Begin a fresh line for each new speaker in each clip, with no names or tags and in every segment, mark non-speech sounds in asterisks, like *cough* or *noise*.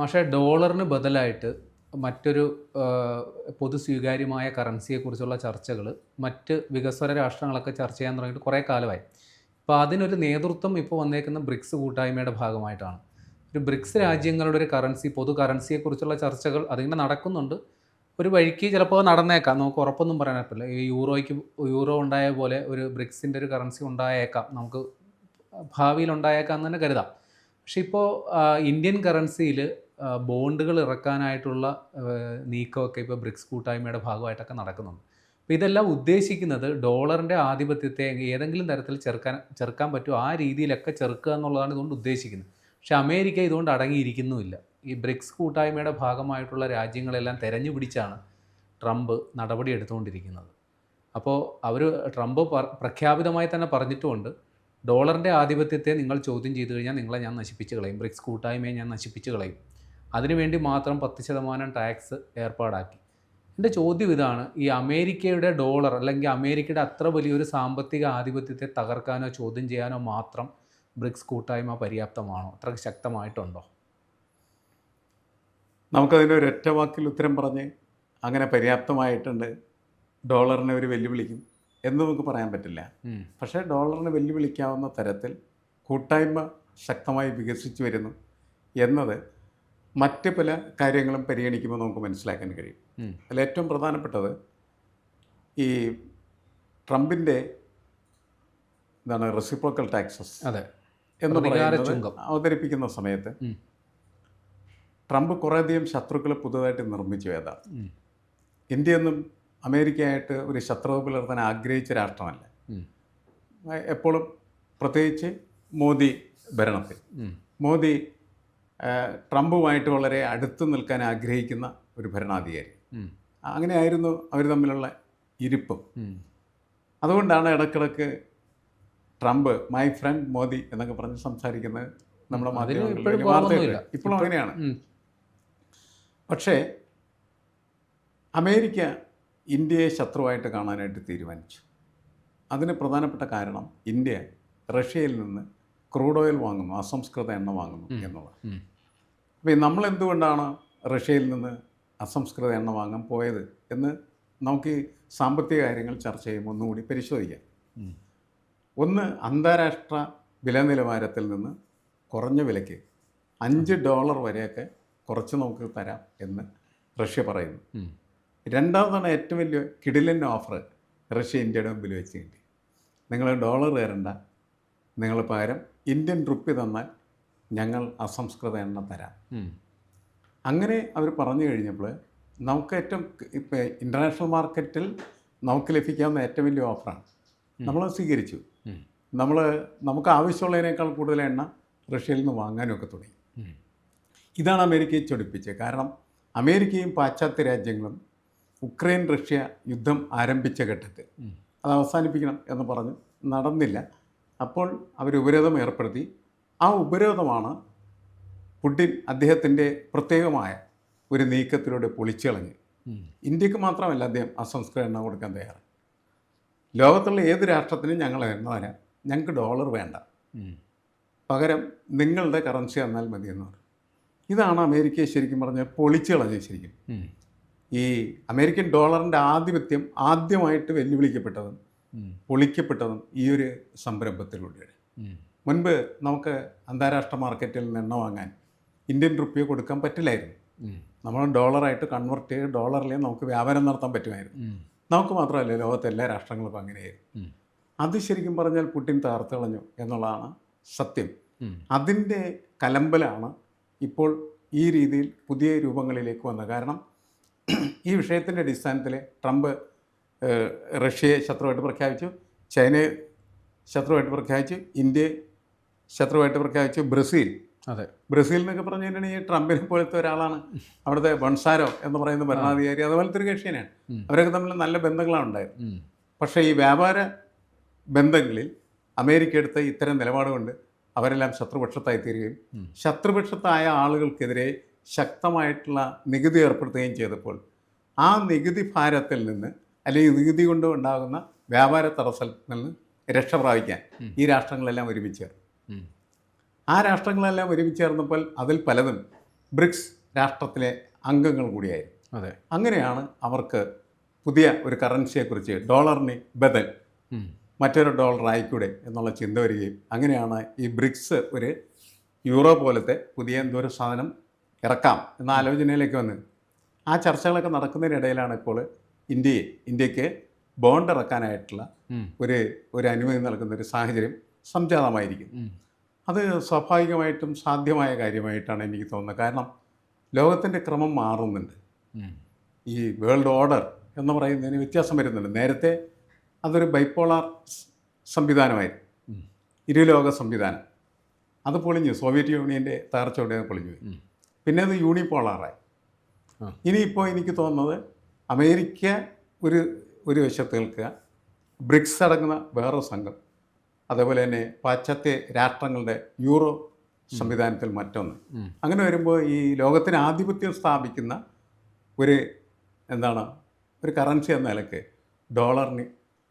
പക്ഷേ ഡോളറിന് ബദലായിട്ട് മറ്റൊരു പൊതു സ്വീകാര്യമായ കറൻസിയെക്കുറിച്ചുള്ള ചർച്ചകൾ മറ്റ് വികസ്വര രാഷ്ട്രങ്ങളൊക്കെ ചർച്ച ചെയ്യാൻ തുടങ്ങിയിട്ട് കുറേ കാലമായി. അപ്പോൾ അതിനൊരു നേതൃത്വം ഇപ്പോൾ വന്നേക്കുന്ന ബ്രിക്സ് കൂട്ടായ്മയുടെ ഭാഗമായിട്ടാണ്. ഒരു ബ്രിക്സ് രാജ്യങ്ങളുടെ ഒരു കറൻസി പൊതു കറൻസിയെക്കുറിച്ചുള്ള ചർച്ചകൾ അതിങ്ങനെ നടക്കുന്നുണ്ട്. ഒരു വഴിക്ക് ചിലപ്പോൾ നടന്നേക്കാം. നമുക്ക് ഉറപ്പൊന്നും പറയാൻ പറ്റില്ല. ഈ യൂറോയ്ക്ക് യൂറോ ഉണ്ടായ പോലെ ഒരു ബ്രിക്സിന്റെ ഒരു കറൻസി ഉണ്ടായേക്കാം. നമുക്ക് ഭാവിയിൽ ഉണ്ടായേക്കാം എന്ന് തന്നെ കരുതാം. പക്ഷെ ഇപ്പോൾ ഇന്ത്യൻ കറൻസിയിൽ ബോണ്ടുകൾ ഇറക്കാനായിട്ടുള്ള നീക്കമൊക്കെ ഇപ്പോൾ ബ്രിക്സ് കൂട്ടായ്മയുടെ ഭാഗമായിട്ടൊക്കെ നടക്കുന്നുണ്ട്. അപ്പോൾ ഇതെല്ലാം ഉദ്ദേശിക്കുന്നത് ഡോളറിന്റെ ആധിപത്യത്തെ ഏതെങ്കിലും തരത്തിൽ ചെറുക്കാൻ ചെറുക്കാൻ പറ്റുമോ? ആ രീതിയിലൊക്കെ ചെറുക്കുക എന്നുള്ളതാണ് ഇതുകൊണ്ട് ഉദ്ദേശിക്കുന്നത്. പക്ഷേ അമേരിക്ക ഇതുകൊണ്ട് അടങ്ങിയിരിക്കുന്നുമില്ല. ഈ ബ്രിക്സ് കൂട്ടായ്മയുടെ ഭാഗമായിട്ടുള്ള രാജ്യങ്ങളെല്ലാം തെരഞ്ഞു പിടിച്ചാണ് ട്രംപ് നടപടി എടുത്തുകൊണ്ടിരിക്കുന്നത്. അപ്പോൾ അവർ ട്രംപ് പ്രഖ്യാപിതമായി തന്നെ പറഞ്ഞിട്ടുമുണ്ട് ഡോളറിന്റെ ആധിപത്യത്തെ നിങ്ങൾ ചോദ്യം ചെയ്തു കഴിഞ്ഞാൽ നിങ്ങളെ ഞാൻ നശിപ്പിച്ച് കളയും. ബ്രിക്സ് കൂട്ടായ്മയെ ഞാൻ നശിപ്പിച്ച് കളയും. അതിനുവേണ്ടി മാത്രം പത്ത് ശതമാനം ടാക്സ് ഏർപ്പാടാക്കി. എന്റെ ചോദ്യം ഇതാണ് ഈ അമേരിക്കയുടെ ഡോളർ അല്ലെങ്കിൽ അമേരിക്കയുടെ അത്ര വലിയൊരു സാമ്പത്തിക ആധിപത്യത്തെ തകർക്കാനോ ചോദ്യം ചെയ്യാനോ മാത്രം ബ്രിക്സ് കൂട്ടായ്മ പര്യാപ്തമാണോ? അത്ര ശക്തമായിട്ടുണ്ടോ?
നമുക്കതിന്റെ ഒരു ഒറ്റ വാക്കിൽ ഉത്തരം പറഞ്ഞ് അങ്ങനെ പര്യാപ്തമായിട്ടുണ്ട് ഡോളറിനെ ഒരു വെല്ലുവിളിക്കും എന്ന് നമുക്ക് പറയാൻ പറ്റില്ല. പക്ഷേ ഡോളറിനെ വെല്ലുവിളിക്കാവുന്ന തരത്തിൽ കൂട്ടായ്മ ശക്തമായി വികസിച്ചു വരുന്നു എന്നത് മറ്റ് പല കാര്യങ്ങളും പരിഗണിക്കുമ്പോൾ നമുക്ക് മനസ്സിലാക്കാൻ കഴിയും. അതിൽ ഏറ്റവും പ്രധാനപ്പെട്ടത് ഈ ട്രംപിന്റെ എന്താണ് റെസിപ്രോക്കൽ ടാക്സസ്
അതെ.
എന്ന് പറയുന്നത്. അവതരിപ്പിക്കുന്ന സമയത്ത് ട്രംപ് കുറേയധികം ശത്രുക്കളെ പുതുതായിട്ട് നിർമ്മിച്ചു ഏതാണ്. ഇന്ത്യയൊന്നും അമേരിക്കയായിട്ട് ഒരു ശത്രുത പുലർത്താൻ ആഗ്രഹിച്ച രാഷ്ട്രമല്ല. എപ്പോഴും പ്രത്യേകിച്ച് മോദി ഭരണത്തിൽ. മോദി ട്രംപുമായിട്ട് വളരെ അടുത്ത് നിൽക്കാൻ ആഗ്രഹിക്കുന്ന ഒരു ഭരണാധികാരി. അങ്ങനെയായിരുന്നു അവർ തമ്മിലുള്ള ഇരിപ്പും. അതുകൊണ്ടാണ് ഇടക്കിടക്ക് ട്രംപ് മൈ ഫ്രണ്ട് മോദി എന്നൊക്കെ പറഞ്ഞ് സംസാരിക്കുന്നത് നമ്മുടെ മാധ്യമങ്ങളിൽ
ഇപ്പോഴും
അങ്ങനെയാണ്. പക്ഷേ അമേരിക്ക ഇന്ത്യയെ ശത്രുവായിട്ട് കാണാനായിട്ട് തീരുമാനിച്ചു. അതിന് പ്രധാനപ്പെട്ട കാരണം ഇന്ത്യ റഷ്യയിൽ നിന്ന് ക്രൂഡ് ഓയിൽ വാങ്ങുന്നു അസംസ്കൃത എണ്ണ വാങ്ങുന്നു എന്നുള്ളത്. അപ്പോൾ നമ്മൾ എന്തുകൊണ്ടാണ് റഷ്യയിൽ നിന്ന് അസംസ്കൃത എണ്ണ വാങ്ങാൻ പോയത് എന്ന് നമുക്ക് ഈ സാമ്പത്തിക കാര്യങ്ങൾ ചർച്ച ചെയ്യുമ്പോൾ ഒന്നുകൂടി പരിശോധിക്കാം. ഒന്ന് അന്താരാഷ്ട്ര വില നിലവാരത്തിൽ നിന്ന് കുറഞ്ഞ വിലയ്ക്ക് അഞ്ച് ഡോളർ വരെയൊക്കെ കുറച്ച് നമുക്ക് തരാം എന്ന് റഷ്യ പറയുന്നു. രണ്ടാമതാണ് ഏറ്റവും വലിയ കിടിലൻ ഓഫർ റഷ്യ ഇന്ത്യയുടെ മുമ്പിൽ വെച്ച് കിട്ടി. നിങ്ങൾ ഡോളർ തരണ്ട നിങ്ങൾ പകരം ഇന്ത്യൻ റുപ്പി തന്നാൽ ഞങ്ങൾ അസംസ്കൃത എണ്ണ തരാം. അങ്ങനെ അവർ പറഞ്ഞു കഴിഞ്ഞപ്പോൾ നമുക്ക് ഏറ്റവും ഇപ്പോൾ ഇന്റർനാഷണൽ മാർക്കറ്റിൽ നമുക്ക് ലഭിക്കാവുന്ന ഏറ്റവും വലിയ ഓഫറാണ് നമ്മൾ സ്വീകരിച്ചു. നമ്മൾ നമുക്ക് ആവശ്യമുള്ളതിനേക്കാൾ കൂടുതൽ എണ്ണ റഷ്യയിൽ നിന്ന് വാങ്ങാനൊക്കെ തുടങ്ങി. ഇതാണ് അമേരിക്കയെ ചൊടിപ്പിച്ചത്. കാരണം അമേരിക്കയും പാശ്ചാത്യ രാജ്യങ്ങളും ഉക്രൈൻ റഷ്യ യുദ്ധം ആരംഭിച്ച ഘട്ടത്തിൽ അത് അവസാനിപ്പിക്കണം എന്ന് പറഞ്ഞ് നടന്നില്ല. അപ്പോൾ അവർ ഉപരോധം ഏർപ്പെടുത്തി. ആ ഉപരോധമാണ് പുടിൻ അദ്ദേഹത്തിന്റെ പ്രത്യേകമായ ഒരു നീക്കത്തിലൂടെ പൊളിച്ചളഞ്ഞ്. ഇന്ത്യയ്ക്ക് മാത്രമല്ല അദ്ദേഹം അസംസ്കൃത എണ്ണ കൊടുക്കാൻ തയ്യാറ് ലോകത്തുള്ള ഏത് രാഷ്ട്രത്തിനും ഞങ്ങൾ എണ്ണ തരാം ഞങ്ങൾക്ക് ഡോളർ വേണ്ട. പകരം നിങ്ങളുടെ കറൻസി തന്നാൽ മതി എന്ന് പറഞ്ഞു. ഇതാണ് അമേരിക്കയെ ശരിക്കും പറഞ്ഞാൽ പൊളിച്ചിളഞ്ഞ് ശരിക്കും. ഈ അമേരിക്കൻ ഡോളറിന്റെ ആധിപത്യം ആദ്യമായിട്ട് വെല്ലുവിളിക്കപ്പെട്ടതും. പൊളിക്കപ്പെട്ടതും ഈ ഒരു സംരംഭത്തിലൂടെയാണ്. മുൻപ് നമുക്ക് അന്താരാഷ്ട്ര മാർക്കറ്റിൽ നിന്ന് എണ്ണ വാങ്ങാൻ ഇന്ത്യൻ റുപ്യ കൊടുക്കാൻ പറ്റില്ലായിരുന്നു. നമ്മൾ ഡോളറായിട്ട് കൺവെർട്ട് ചെയ്ത് ഡോളറിലേ നമുക്ക് വ്യാപാരം നടത്താൻ പറ്റുമായിരുന്നു. നമുക്ക് മാത്രമല്ല ലോകത്തെ എല്ലാ രാഷ്ട്രങ്ങൾക്കും അങ്ങനെയായിരുന്നു. അത് ശരിക്കും പറഞ്ഞാൽ പുട്ടിൻ തകർത്ത് കളഞ്ഞു എന്നുള്ളതാണ് സത്യം. അതിന്റെ കലമ്പലാണ് ഇപ്പോൾ ഈ രീതിയിൽ പുതിയ രൂപങ്ങളിലേക്ക് വന്നത്. കാരണം ഈ വിഷയത്തിന്റെ അടിസ്ഥാനത്തിൽ ട്രംപ് റഷ്യയെ ശത്രുവായിട്ട് പ്രഖ്യാപിച്ചു ചൈനയെ ശത്രുവായിട്ട് പ്രഖ്യാപിച്ചു ഇന്ത്യയെ ശത്രുവായിട്ട് പ്രഖ്യാപിച്ചു ബ്രസീൽ.
അതെ.
ബ്രസീൽ എന്നൊക്കെ പറഞ്ഞു കഴിഞ്ഞിട്ടുണ്ടെങ്കിൽ ട്രംപിനെ പോലത്തെ ഒരാളാണ് അവിടുത്തെ ബൺസാരോ എന്ന് പറയുന്ന ഭരണാധികാരി അതുപോലത്തെ ഒരു കക്ഷിയാണ് അവരൊക്കെ തമ്മിൽ നല്ല ബന്ധങ്ങളാണ് ഉണ്ടായത്. പക്ഷേ ഈ വ്യാപാര ബന്ധങ്ങളിൽ അമേരിക്ക എടുത്ത ഇത്തരം നിലപാട് കൊണ്ട് അവരെല്ലാം ശത്രുപക്ഷത്തായി തീരുകയും. ശത്രുപക്ഷത്തായ ആളുകൾക്കെതിരെ ശക്തമായിട്ടുള്ള നികുതി ഏർപ്പെടുത്തുകയും ചെയ്തപ്പോൾ ആ നികുതി ഭാരത്തിൽ നിന്ന് അല്ലെങ്കിൽ നികുതി കൊണ്ട് ഉണ്ടാകുന്ന വ്യാപാര തടസ്സത്തിൽ നിന്ന് രക്ഷ പ്രാപിക്കാൻ ഈ രാഷ്ട്രങ്ങളെല്ലാം ഒരുമിച്ച് ചേർന്നു. ആ രാഷ്ട്രങ്ങളെല്ലാം ഒരുമിച്ച് ചേർന്നപ്പോൾ അതിൽ പലതും ബ്രിക്സ് രാഷ്ട്രത്തിലെ അംഗങ്ങൾ കൂടിയായിരുന്നു.
അതെ.
അങ്ങനെയാണ് അവർക്ക് പുതിയ ഒരു കറൻസിയെക്കുറിച്ച് ഡോളറിന് ബദൽ മറ്റൊരു ഡോളർ ആയിക്കൂടെ എന്നുള്ള ചിന്ത വരികയും അങ്ങനെയാണ് ഈ ബ്രിക്സ് ഒരു യൂറോ പോലത്തെ പുതിയ എന്തോ ഒരു സാധനം ഇറക്കാം എന്ന ആലോചനയിലേക്ക് വന്ന്. ആ ചർച്ചകളൊക്കെ നടക്കുന്നതിനിടയിലാണ് ഇപ്പോൾ ഇന്ത്യയെ ഇന്ത്യയ്ക്ക് ബോണ്ട് ഇറക്കാനായിട്ടുള്ള ഒരു ഒരു അനുമതി നൽകുന്ന ഒരു സാഹചര്യം സംജാതമായിരിക്കും. അത് സ്വാഭാവികമായിട്ടും സാധ്യമായ കാര്യമായിട്ടാണ് എനിക്ക് തോന്നുന്നത്. കാരണം ലോകത്തിന്റെ ക്രമം മാറുന്നുണ്ട്. ഈ വേൾഡ് ഓർഡർ എന്ന് പറയുന്നതിന് വ്യത്യാസം വരുന്നുണ്ട്. നേരത്തെ അതൊരു ബൈപ്പോളാർ സംവിധാനമായിരുന്നു. ഇരുലോക സംവിധാനം. അത് പൊളിഞ്ഞു. സോവിയറ്റ് യൂണിയന്റെ തകർച്ചയോടെ പൊളിഞ്ഞു. പിന്നെ അത് യൂണിപോളാറായി. ഇനിയിപ്പോൾ എനിക്ക് തോന്നുന്നത് അമേരിക്ക ഒരു ഒരു വശത്ത് നിൽക്കുക. ബ്രിക്സ് അടങ്ങുന്ന വേറൊരു സംഘം. അതേപോലെ തന്നെ പാശ്ചാത്യ രാഷ്ട്രങ്ങളുടെ യൂറോ സംവിധാനത്തിൽ മറ്റൊന്ന്. അങ്ങനെ വരുമ്പോൾ ഈ ലോകത്തിന് ആധിപത്യം സ്ഥാപിക്കുന്ന ഒരു എന്താണ് ഒരു കറൻസി എന്ന നിലയ്ക്ക് ഡോളറിന്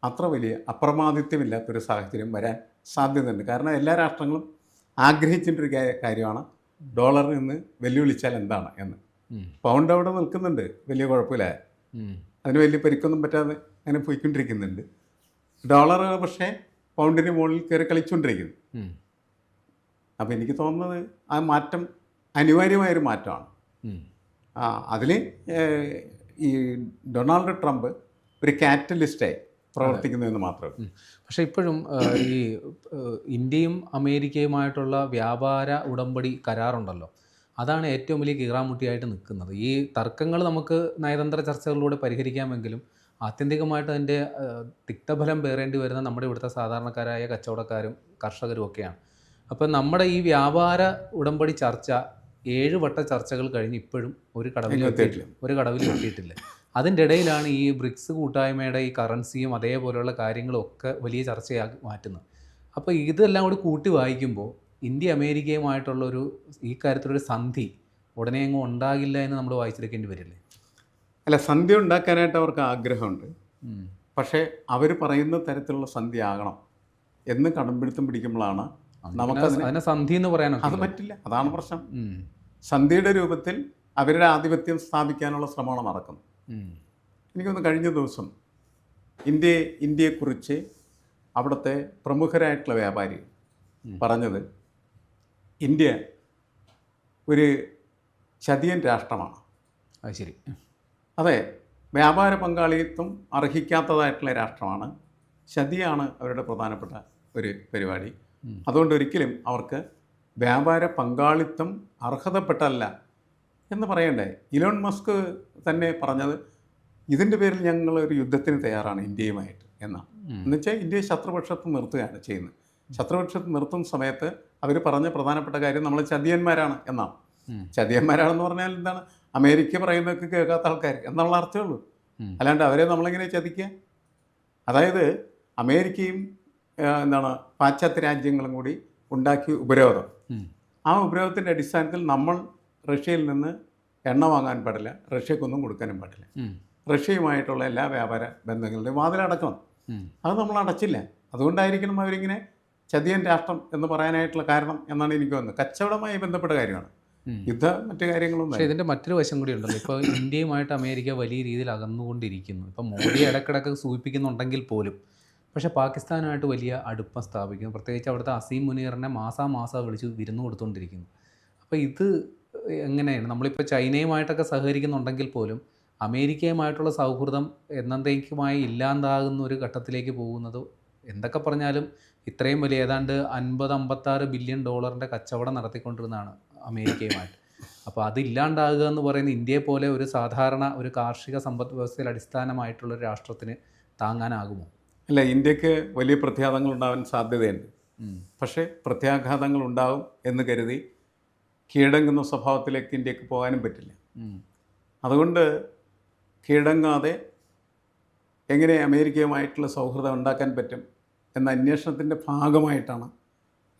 അത്ര വലിയ അപ്രമാദിത്വമില്ലാത്തൊരു സാഹചര്യം വരാൻ സാധ്യതയുണ്ട്. കാരണം എല്ലാ രാഷ്ട്രങ്ങളും ആഗ്രഹിച്ചിട്ടൊരു കാര്യമാണ് ഡോളറിൽ നിന്ന് വെല്ലുവിളിച്ചാൽ എന്താണ് എന്ന്. പൗണ്ട് അവിടെ നിൽക്കുന്നുണ്ട്. വലിയ കുഴപ്പമില്ല. അതിന് വലിയ പരിക്കൊന്നും പറ്റാതെ അങ്ങനെ പോയിക്കൊണ്ടിരിക്കുന്നുണ്ട്. ഡോളർ പക്ഷേ പൗണ്ടിന് മുകളിൽ കയറി കളിച്ചുകൊണ്ടിരിക്കുന്നു. അപ്പോൾ എനിക്ക് തോന്നുന്നത് ആ മാറ്റം അനിവാര്യമായൊരു മാറ്റമാണ്. ആ അതിൽ ഈ ഡൊണാൾഡ് ട്രംപ് ഒരു കാറ്റലിസ്റ്റായി പ്രവർത്തിക്കുന്നു എന്ന് മാത്രമേ
പക്ഷേ ഇപ്പോഴും ഈ ഇന്ത്യയും അമേരിക്കയുമായിട്ടുള്ള വ്യാപാര ഉടമ്പടി കരാറുണ്ടല്ലോ. അതാണ് ഏറ്റവും വലിയ കീറാമുട്ടിയായിട്ട് നിൽക്കുന്നത്. ഈ തർക്കങ്ങൾ നമുക്ക് നയതന്ത്ര ചർച്ചകളിലൂടെ പരിഹരിക്കാമെങ്കിലും ആത്യന്തികമായിട്ട് അതിന്റെ തിക്തഫലം പേറേണ്ടി വരുന്ന നമ്മുടെ ഇവിടുത്തെ സാധാരണക്കാരായ കച്ചവടക്കാരും കർഷകരും ഒക്കെയാണ്. അപ്പം നമ്മുടെ ഈ വ്യാപാര ഉടമ്പടി ചർച്ച ഏഴ് വട്ട ചർച്ചകൾ കഴിഞ്ഞ് ഇപ്പോഴും ഒരു കടവിൽ
എത്തിയിട്ടില്ല.
ഒരു കടവിൽ എത്തിയിട്ടില്ല. അതിന്റെ ഇടയിലാണ് ഈ ബ്രിക്സ് കൂട്ടായ്മയുടെ ഈ കറൻസിയും അതേപോലെയുള്ള കാര്യങ്ങളും ഒക്കെ വലിയ ചർച്ചയാക്കി മാറ്റുന്നത്. അപ്പോൾ ഇതെല്ലാം കൂടി കൂട്ടി വായിക്കുമ്പോൾ ഇന്ത്യ അമേരിക്കയുമായിട്ടുള്ളൊരു ഈ കാര്യത്തിലൊരു സന്ധി ഉടനെ അങ്ങ് ഉണ്ടാകില്ല എന്ന് നമ്മൾ വായിച്ചെടുക്കേണ്ടി വരില്ലേ?
അല്ല സന്ധി ഉണ്ടാക്കാനായിട്ട് അവർക്ക് ആഗ്രഹമുണ്ട്. പക്ഷേ അവർ പറയുന്ന തരത്തിലുള്ള സന്ധി ആകണം എന്ന് കടമ്പിടുത്തം പിടിക്കുമ്പോഴാണ് നമുക്ക്
അതിനെ സന്ധി എന്ന് പറയാനോ
അത് പറ്റില്ല. അതാണ് പ്രശ്നം. സന്ധിയുടെ രൂപത്തിൽ അവരുടെ ആധിപത്യം സ്ഥാപിക്കാനുള്ള ശ്രമമാണ് നടക്കുന്നത്. എനിക്കൊന്ന് കഴിഞ്ഞ ദിവസം ഇന്ത്യ ഇന്ത്യയെക്കുറിച്ച് അവിടുത്തെ പ്രമുഖരായിട്ടുള്ള വ്യാപാരികൾ
ഉം.
പറഞ്ഞത് ഇന്ത്യ ഒരു ചതിയൻ രാഷ്ട്രമാണ്.
അത് ശരി.
അതെ വ്യാപാര പങ്കാളിത്തം അർഹിക്കാത്തതായിട്ടുള്ള രാഷ്ട്രമാണ്. ചതിയാണ് അവരുടെ പ്രധാനപ്പെട്ട ഒരു പരിപാടി. അതുകൊണ്ട് ഒരിക്കലും അവർക്ക് വ്യാപാര പങ്കാളിത്തം അർഹതപ്പെട്ടല്ല എന്ന് പറയണ്ടേ. ഇലോൺ മസ്ക് തന്നെ പറഞ്ഞത് ഇതിന്റെ പേരിൽ ഞങ്ങൾ ഒരു യുദ്ധത്തിന് തയ്യാറാണ് ഇന്ത്യയുമായിട്ട് എന്നാണ്. എന്നുവെച്ചാൽ ഇന്ത്യയെ ശത്രുപക്ഷത്ത് നിർത്തുകയാണ് ചെയ്യുന്നത്. ശത്രുപക്ഷത്ത് നിർത്തുന്ന സമയത്ത് അവർ പറഞ്ഞ പ്രധാനപ്പെട്ട കാര്യം നമ്മൾ ചതിയന്മാരാണ് എന്നാണ്. ചതിയന്മാരാണെന്ന് പറഞ്ഞാൽ എന്താണ്? അമേരിക്ക പറയുന്നതൊക്കെ കേൾക്കാത്ത ആൾക്കാർ എന്നുള്ള അർത്ഥമേ ഉള്ളൂ. അല്ലാണ്ട് അവരെ നമ്മളിങ്ങനെ ചതിക്കുക? അതായത് അമേരിക്കയും എന്താണ് പാശ്ചാത്യ രാജ്യങ്ങളും കൂടി ഉണ്ടാക്കിയ ഉപരോധം. ആ ഉപരോധത്തിന്റെ അടിസ്ഥാനത്തിൽ നമ്മൾ റഷ്യയിൽ നിന്ന് എണ്ണ വാങ്ങാൻ പാടില്ല റഷ്യക്കൊന്നും കൊടുക്കാനും പാടില്ല. റഷ്യയുമായിട്ടുള്ള എല്ലാ വ്യാപാര ബന്ധങ്ങളുടെയും വാതിലടക്കണം. അത് നമ്മൾ അടച്ചില്ല. അതുകൊണ്ടായിരിക്കണം അവരിങ്ങനെ ചതിയൻ രാഷ്ട്രം എന്ന് പറയാനായിട്ടുള്ള കാരണം എന്നാണ് എനിക്ക് തോന്നുന്നത്. കച്ചവടമായി ബന്ധപ്പെട്ട കാര്യമാണ്. യുദ്ധ മറ്റു കാര്യങ്ങളും
പക്ഷേ ഇതിന്റെ മറ്റൊരു വശം കൂടി ഉണ്ടല്ലോ ഇപ്പോൾ ഇന്ത്യയുമായിട്ട് അമേരിക്ക വലിയ രീതിയിൽ അകന്നുകൊണ്ടിരിക്കുന്നു. ഇപ്പം മോദി ഇടക്കിടക്ക് സൂചിപ്പിക്കുന്നുണ്ടെങ്കിൽ പോലും. പക്ഷേ പാകിസ്ഥാനായിട്ട് വലിയ അടുപ്പം സ്ഥാപിക്കുന്നു. പ്രത്യേകിച്ച് അവിടുത്തെ അസീം മുനീറിനെ മാസാമാസം വിളിച്ച് വിരുന്ന് കൊടുത്തുകൊണ്ടിരിക്കുന്നു. അപ്പോൾ ഇത് എങ്ങനെയാണ്? നമ്മളിപ്പോൾ ചൈനയുമായിട്ടൊക്കെ സഹകരിക്കുന്നുണ്ടെങ്കിൽ പോലും അമേരിക്കയുമായിട്ടുള്ള സൗഹൃദം എന്നെന്തേക്കുമായി ഇല്ലാണ്ടാകുന്ന ഒരു ഘട്ടത്തിലേക്ക് പോകുന്നത് എന്തൊക്കെ പറഞ്ഞാലും ഇത്രയും വലിയ ഏതാണ്ട് അൻപത് അമ്പത്താറ് ബില്യൺ ഡോളറിന്റെ കച്ചവടം നടത്തിക്കൊണ്ടിരുന്നതാണ് അമേരിക്കയുമായിട്ട്. അപ്പോൾ അതില്ലാണ്ടാകുക എന്ന് പറയുന്ന ഇന്ത്യയെ പോലെ ഒരു സാധാരണ ഒരു കാർഷിക സമ്പദ് വ്യവസ്ഥയിൽ അടിസ്ഥാനമായിട്ടുള്ള ഒരു രാഷ്ട്രത്തിന് താങ്ങാനാകുമോ?
അല്ല ഇന്ത്യയ്ക്ക് വലിയ പ്രത്യാഘാതങ്ങൾ ഉണ്ടാവാൻ സാധ്യതയുണ്ട്. പക്ഷേ പ്രത്യാഘാതങ്ങൾ ഉണ്ടാവും എന്ന് കരുതി കീഴടങ്ങുന്ന സ്വഭാവത്തിലേക്ക് ഇന്ത്യയ്ക്ക് പോകാനും പറ്റില്ല. അതുകൊണ്ട് കീഴടങ്ങാതെ എങ്ങനെ അമേരിക്കയുമായിട്ടുള്ള സൗഹൃദം ഉണ്ടാക്കാൻ പറ്റും? എന്ന അന്വേഷണത്തിന്റെ ഭാഗമായിട്ടാണ്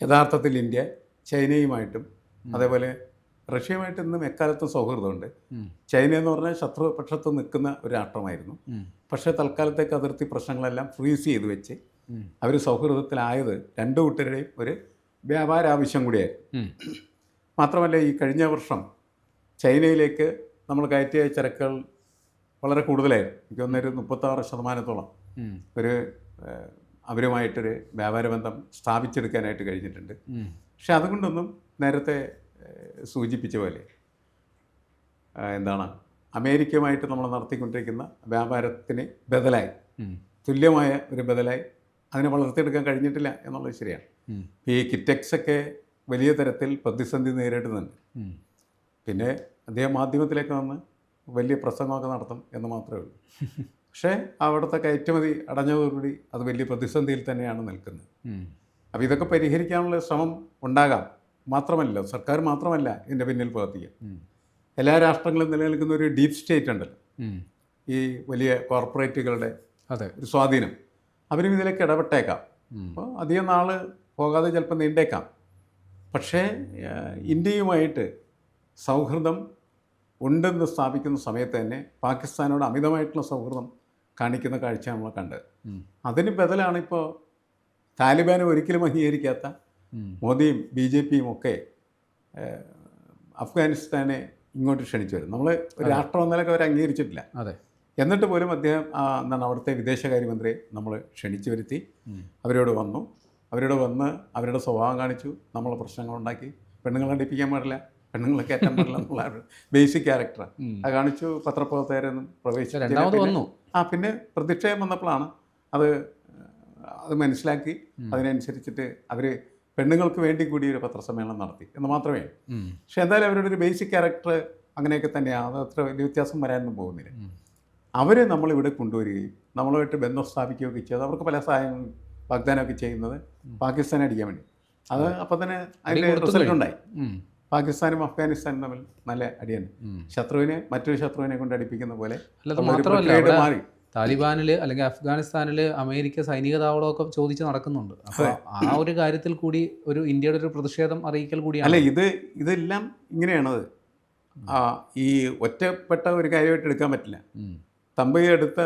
യഥാർത്ഥത്തിൽ ഇന്ത്യ ചൈനയുമായിട്ടും അതേപോലെ റഷ്യയുമായിട്ട് ഇന്നും എക്കാലത്തും സൗഹൃദമുണ്ട്. ചൈന എന്ന് പറഞ്ഞാൽ ശത്രുപക്ഷത്ത് നിൽക്കുന്ന ഒരു രാഷ്ട്രമായിരുന്നു. പക്ഷേ തൽക്കാലത്തേക്ക് അതിർത്തി പ്രശ്നങ്ങളെല്ലാം ഫ്രീസ് ചെയ്ത് വെച്ച് അവർ സൗഹൃദത്തിലായത് രണ്ടു കൂട്ടരുടെയും ഒരു വ്യാപാര ആവശ്യം കൂടിയായിരുന്നു. മാത്രമല്ല ഈ കഴിഞ്ഞ വർഷം ചൈനയിലേക്ക് നമ്മൾ കയറ്റിയ ചരക്കുകൾ വളരെ കൂടുതലായിരുന്നു. എനിക്ക് തോന്നുന്നൊരു മുപ്പത്താറ് ശതമാനത്തോളം. ഒരു അവരുമായിട്ടൊരു വ്യാപാര ബന്ധം സ്ഥാപിച്ചെടുക്കാനായിട്ട് കഴിഞ്ഞിട്ടുണ്ട്. പക്ഷെ അതുകൊണ്ടൊന്നും നേരത്തെ സൂചിപ്പിച്ച പോലെ എന്താണ് അമേരിക്കയുമായിട്ട് നമ്മൾ നടത്തിക്കൊണ്ടിരിക്കുന്ന വ്യാപാരത്തിന് ബദലായി. തുല്യമായ ഒരു ബദലായി. അതിനെ വളർത്തിയെടുക്കാൻ കഴിഞ്ഞിട്ടില്ല എന്നുള്ളത് ശരിയാണ്. ഈ കിറ്റക്സ് ഒക്കെ വലിയ തരത്തിൽ പ്രതിസന്ധി നേരിടുന്നുണ്ട്. പിന്നെ അദ്ദേഹം മാധ്യമത്തിലേക്ക് വന്ന് വലിയ പ്രസംഗമൊക്കെ നടത്തും എന്ന് മാത്രമേ ഉള്ളൂ. *laughs* പക്ഷേ അവിടുത്തെ കയറ്റുമതി അടഞ്ഞതോടുകൂടി അത് വലിയ പ്രതിസന്ധിയിൽ തന്നെയാണ് നിൽക്കുന്നത്. അപ്പോൾ ഇതൊക്കെ പരിഹരിക്കാനുള്ള ശ്രമം ഉണ്ടാകാം. മാത്രമല്ല സർക്കാർ മാത്രമല്ല ഇതിന്റെ പിന്നിൽ പ്രവർത്തിക്കുക എല്ലാ രാഷ്ട്രങ്ങളും നിലനിൽക്കുന്ന ഒരു ഡീപ് സ്റ്റേറ്റ് ഉണ്ടല്ലോ. ഈ വലിയ കോർപ്പറേറ്റുകളുടെ
അതെ.
ഒരു സ്വാധീനം. അവരും ഇതിലേക്ക് ഇടപെട്ടേക്കാം. അപ്പോൾ അധികം നാൾ പോകാതെ ചിലപ്പോൾ നീണ്ടേക്കാം. പക്ഷേ ഇന്ത്യയുമായിട്ട് സൗഹൃദം ഉണ്ടെന്ന് സ്ഥാപിക്കുന്ന സമയത്ത് തന്നെ പാകിസ്ഥാനോട് അമിതമായിട്ടുള്ള സൗഹൃദം കാണിക്കുന്ന കാഴ്ച നമ്മൾ കണ്ടത്. അതിന് ബദലാണ് ഇപ്പോൾ താലിബാനെ ഒരിക്കലും അംഗീകരിക്കാത്ത മോദിയും ബി ജെ പിയും ഒക്കെ അഫ്ഗാനിസ്ഥാനെ ഇങ്ങോട്ട് ക്ഷണിച്ചു വരും നമ്മൾ രാഷ്ട്രം എന്നാലൊക്കെ അവർ അംഗീകരിച്ചിട്ടില്ല.
അതെ.
എന്നിട്ട് പോലും അദ്ദേഹം എന്താണ് അവിടുത്തെ വിദേശകാര്യമന്ത്രിയെ നമ്മൾ ക്ഷണിച്ചു വരുത്തി. അവരോട് വന്നു. അവരോട് വന്ന് അവരുടെ സ്വഭാവം കാണിച്ചു. നമ്മൾ പ്രശ്നങ്ങളുണ്ടാക്കി പെണ്ണുങ്ങളെ അടിപ്പിക്കാൻ പാടില്ല. പെണ്ണുങ്ങളെ കയറ്റാൻ പാടില്ല എന്നുള്ള ബേസിക് ക്യാരക്ടറാണ്. അത് കാണിച്ചു. പത്രപ്രവർത്തകരൊന്നും പ്രവേശിച്ചു
രണ്ടാമത് വന്നു.
ആ പിന്നെ പ്രതിക്ഷയം വന്നപ്പോഴാണ് അത് അത് മനസ്സിലാക്കി. അതിനനുസരിച്ചിട്ട് അവർ പെണ്ണുങ്ങൾക്ക് വേണ്ടി കൂടി ഒരു പത്രസമ്മേളനം നടത്തി എന്ന് മാത്രമേ. പക്ഷെ എന്തായാലും അവരുടെ ഒരു ബേസിക് ക്യാരക്ടർ അങ്ങനെയൊക്കെ തന്നെയാണ് അത് അത്ര വലിയ വ്യത്യാസം വരാനൊന്നും പോകുന്നില്ല. അവരെ നമ്മളിവിടെ കൊണ്ടുവരികയും നമ്മളുമായിട്ട് ബന്ധം സ്ഥാപിക്കുകയൊക്കെ ചെയ്ത് അവർക്ക് പല സഹായങ്ങളും വാഗ്ദാനമൊക്കെ ചെയ്യുന്നത് പാകിസ്ഥാനെ അടിക്കാൻ വേണ്ടി. അത് അപ്പം തന്നെ
അതിന്റെ
റിസൾട്ട് ഉണ്ടായി. പാകിസ്ഥാനും അഫ്ഗാനിസ്ഥാനും തമ്മിൽ നല്ല അടിയാണ്. ശത്രുവിനെ മറ്റൊരു ശത്രുവിനെ കൊണ്ട് അടിപ്പിക്കുന്ന പോലെ
അല്ല
മാറി.
താലിബാനിൽ അല്ലെങ്കിൽ അഫ്ഗാനിസ്ഥാനിൽ അമേരിക്ക സൈനിക താവളമൊക്കെ ചോദിച്ച് നടക്കുന്നുണ്ട്. അപ്പോൾ ആ ഒരു കാര്യത്തിൽ കൂടി ഒരു ഇന്ത്യയുടെ ഒരു പ്രതിഷേധം അറിയിക്കൽ
അല്ല
കൂടിയാണ്
ഇത് ഇതെല്ലാം ഇങ്ങനെയാണത്. ആ ഈ ഒറ്റപ്പെട്ട ഒരു കാര്യമായിട്ട് എടുക്കാൻ പറ്റില്ല. തമ്പി എടുത്ത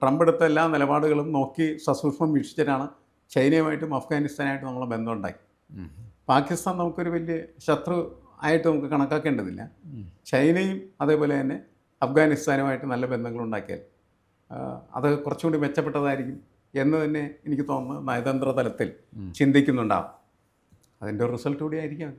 ട്രംപ് എടുത്ത എല്ലാ നിലപാടുകളും നോക്കി സസൂക്ഷ്മം വീക്ഷിച്ചിട്ടാണ് ചൈനയുമായിട്ടും അഫ്ഗാനിസ്ഥാനായിട്ടും നമ്മളെ ബന്ധം ഉണ്ടാക്കി
ഉം.
പാകിസ്ഥാൻ നമുക്കൊരു വലിയ ശത്രു ആയിട്ട് നമുക്ക് കണക്കാക്കേണ്ടതില്ല. ചൈനയും അതേപോലെ തന്നെ അഫ്ഗാനിസ്ഥാനുമായിട്ട് നല്ല ബന്ധങ്ങളുണ്ടാക്കിയാൽ ഉണ്ടാക്കിയാൽ അത് കുറച്ചുകൂടി മെച്ചപ്പെട്ടതായിരിക്കും എന്ന് തന്നെ എനിക്ക് തോന്നുന്നു നയതന്ത്ര തലത്തിൽ. ചിന്തിക്കുന്നുണ്ടാവും. അതിന്റെ ഒരു റിസൾട്ട് കൂടി ആയിരിക്കാം